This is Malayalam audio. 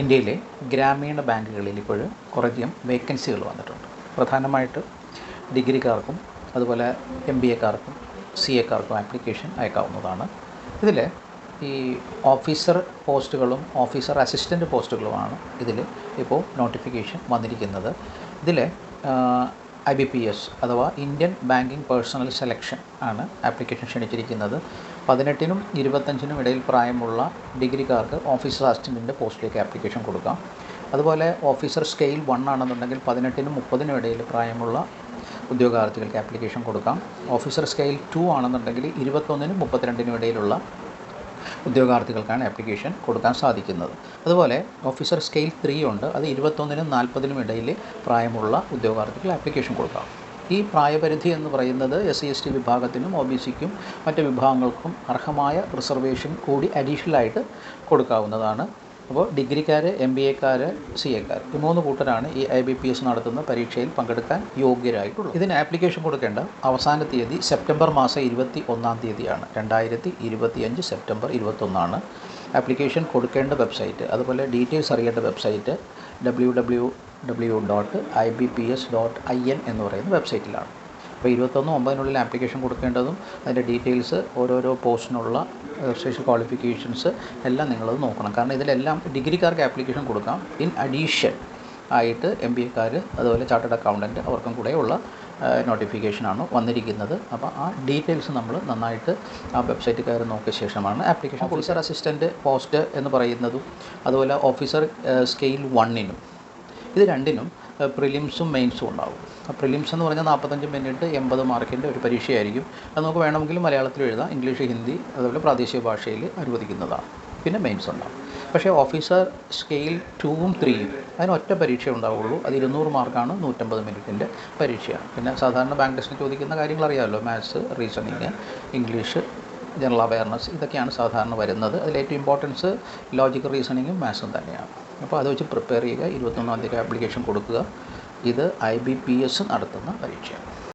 ഇന്ത്യയിലെ ഗ്രാമീണ ബാങ്കുകളിൽ ഇപ്പോൾ കുറേയധികം വേക്കൻസികൾ വന്നിട്ടുണ്ട്. പ്രധാനമായിട്ട് ഡിഗ്രിക്കാർക്കും അതുപോലെ എം ബി എക്കാർക്കും സി എക്കാർക്കും ആപ്ലിക്കേഷൻ അയക്കാവുന്നതാണ്. ഇതിൽ ഈ ഓഫീസർ പോസ്റ്റുകളും ഓഫീസർ അസിസ്റ്റന്റ് പോസ്റ്റുകളുമാണ് ഇതിൽ ഇപ്പോൾ നോട്ടിഫിക്കേഷൻ വന്നിരിക്കുന്നത്. ഇതിൽ ഐ ബി പി എസ് അഥവാ ഇന്ത്യൻ ബാങ്കിങ് പേഴ്സണൽ സെലക്ഷൻ ആണ് ആപ്ലിക്കേഷൻ ക്ഷണിച്ചിരിക്കുന്നത്. പതിനെട്ടിനും ഇരുപത്തഞ്ചിനും ഇടയിൽ പ്രായമുള്ള ഡിഗ്രിക്കാർക്ക് ഓഫീസർ അസിസ്റ്റന്റിന്റെ പോസ്റ്റിലേക്ക് ആപ്ലിക്കേഷൻ കൊടുക്കാം. അതുപോലെ ഓഫീസർ സ്കെയിൽ വൺ ആണെന്നുണ്ടെങ്കിൽ പതിനെട്ടിനും മുപ്പതിനും ഇടയിൽ പ്രായമുള്ള ഉദ്യോഗാർത്ഥികൾക്ക് ആപ്ലിക്കേഷൻ കൊടുക്കാം. ഓഫീസർ സ്കെയിൽ ടു ആണെന്നുണ്ടെങ്കിൽ ഇരുപത്തൊന്നിനും മുപ്പത്തിരണ്ടിനും ഇടയിലുള്ള ഉദ്യോഗാർത്ഥികൾക്കാണ് ആപ്ലിക്കേഷൻ കൊടുക്കാൻ സാധിക്കുന്നത്. അതുപോലെ ഓഫീസർ സ്കെയിൽ ത്രീ ഉണ്ട്. അത് ഇരുപത്തൊന്നിനും നാൽപ്പതിനും ഇടയിൽ പ്രായമുള്ള ഉദ്യോഗാർത്ഥികൾ ആപ്ലിക്കേഷൻ കൊടുക്കാം. ഈ പ്രായപരിധി എന്ന് പറയുന്നത് എസ് സി എസ് ടി വിഭാഗത്തിനും ഒ ബി സിക്കും മറ്റ് വിഭാഗങ്ങൾക്കും അർഹമായ റിസർവേഷൻ കൂടി അഡീഷണലായിട്ട് കൊടുക്കാവുന്നതാണ്. അപ്പോൾ ഡിഗ്രിക്കാർ എം ബി എക്കാർ സി എക്കാർ ഈ മൂന്ന് കൂട്ടരാണ് ഈ ഐ ബി പി എസ് നടത്തുന്ന പരീക്ഷയിൽ പങ്കെടുക്കാൻ യോഗ്യരായിട്ടുള്ളത്. ഇതിന് ആപ്ലിക്കേഷൻ കൊടുക്കേണ്ട അവസാന തീയതി സെപ്റ്റംബർ മാസം ഇരുപത്തി ഒന്നാം തീയതിയാണ്. രണ്ടായിരത്തി ഇരുപത്തി അഞ്ച് സെപ്റ്റംബർ ഇരുപത്തൊന്നാണ് ആപ്ലിക്കേഷൻ കൊടുക്കേണ്ട വെബ്സൈറ്റ്. അതുപോലെ ഡീറ്റെയിൽസ് അറിയേണ്ട website W W W dot I B P S dot I N എന്ന് പറയുന്ന വെബ്സൈറ്റിലാണ്. അപ്പോൾ ഇരുപത്തൊന്ന് ഒമ്പതിനുള്ളിൽ ആപ്ലിക്കേഷൻ കൊടുക്കേണ്ടതും അതിന്റെ ഡീറ്റെയിൽസ് ഓരോരോ പോസ്റ്റിനുള്ള സ്പെഷ്യൽ ക്വാളിഫിക്കേഷൻസ് എല്ലാം നിങ്ങളത് നോക്കണം. കാരണം ഇതിലെല്ലാം ഡിഗ്രിക്കാർക്ക് ആപ്ലിക്കേഷൻ കൊടുക്കാം. ഇൻ അഡീഷൻ ആയിട്ട് എം ബി എക്കാർ അതുപോലെ ചാർട്ടേഡ് അക്കൗണ്ടന്റ് അവർക്കും കൂടെയുള്ള നോട്ടിഫിക്കേഷനാണ് വന്നിരിക്കുന്നത്. അപ്പോൾ ആ ഡീറ്റെയിൽസ് നമ്മൾ നന്നായിട്ട് ആ വെബ്സൈറ്റിൽ കയറി നോക്കിയ ശേഷമാണ് ആപ്ലിക്കേഷൻ ഓഫീസർ അസിസ്റ്റന്റ് പോസ്റ്റ് എന്ന് പറയുന്നതും അതുപോലെ ഓഫീസർ സ്കെയിൽ വണ്ണിനും ഇത് രണ്ടിനും പ്രിലിംസും മെയിൻസും ഉണ്ടാവും. പ്രിലിംസ് എന്ന് പറഞ്ഞാൽ നാൽപ്പത്തഞ്ച് മിനിറ്റ് എൺപത് മാർക്കിന്റെ ഒരു പരീക്ഷയായിരിക്കും. അത് നമുക്ക് വേണമെങ്കിൽ മലയാളത്തിൽ എഴുതാം. ഇംഗ്ലീഷ് ഹിന്ദി അതുപോലെ പ്രാദേശിക ഭാഷയിൽ അനുവദിക്കുന്നതാണ്. പിന്നെ മെയിൻസ് ഉണ്ടാവും. പക്ഷേ ഓഫീസർ സ്കെയിൽ ടൂവും ത്രീയും അതിന് ഒറ്റ പരീക്ഷ ഉണ്ടാവുള്ളൂ. അത് ഇരുന്നൂറ് മാർക്കാണ് നൂറ്റമ്പത് മിനിറ്റിന്റെ പരീക്ഷയാണ്. പിന്നെ സാധാരണ ബാങ്ക് ടെസ്റ്റിൽ ചോദിക്കുന്ന കാര്യങ്ങൾ അറിയാമല്ലോ. Maths reasoning English general awareness ഇതൊക്കെയാണ് സാധാരണ വരുന്നത്. അതിൽ ഏറ്റവും ഇമ്പോർട്ടൻസ് ലോജിക്കൽ റീസണിങ്ങും മാത്സും തന്നെയാണ്. അപ്പോൾ അത് വെച്ച് പ്രിപ്പയർ ചെയ്യുക. ഇരുപത്തൊന്നാം തീയതി ആപ്ലിക്കേഷൻ കൊടുക്കുക. ഇത് ഐ ബി പി എസ് നടത്തുന്ന പരീക്ഷയാണ്.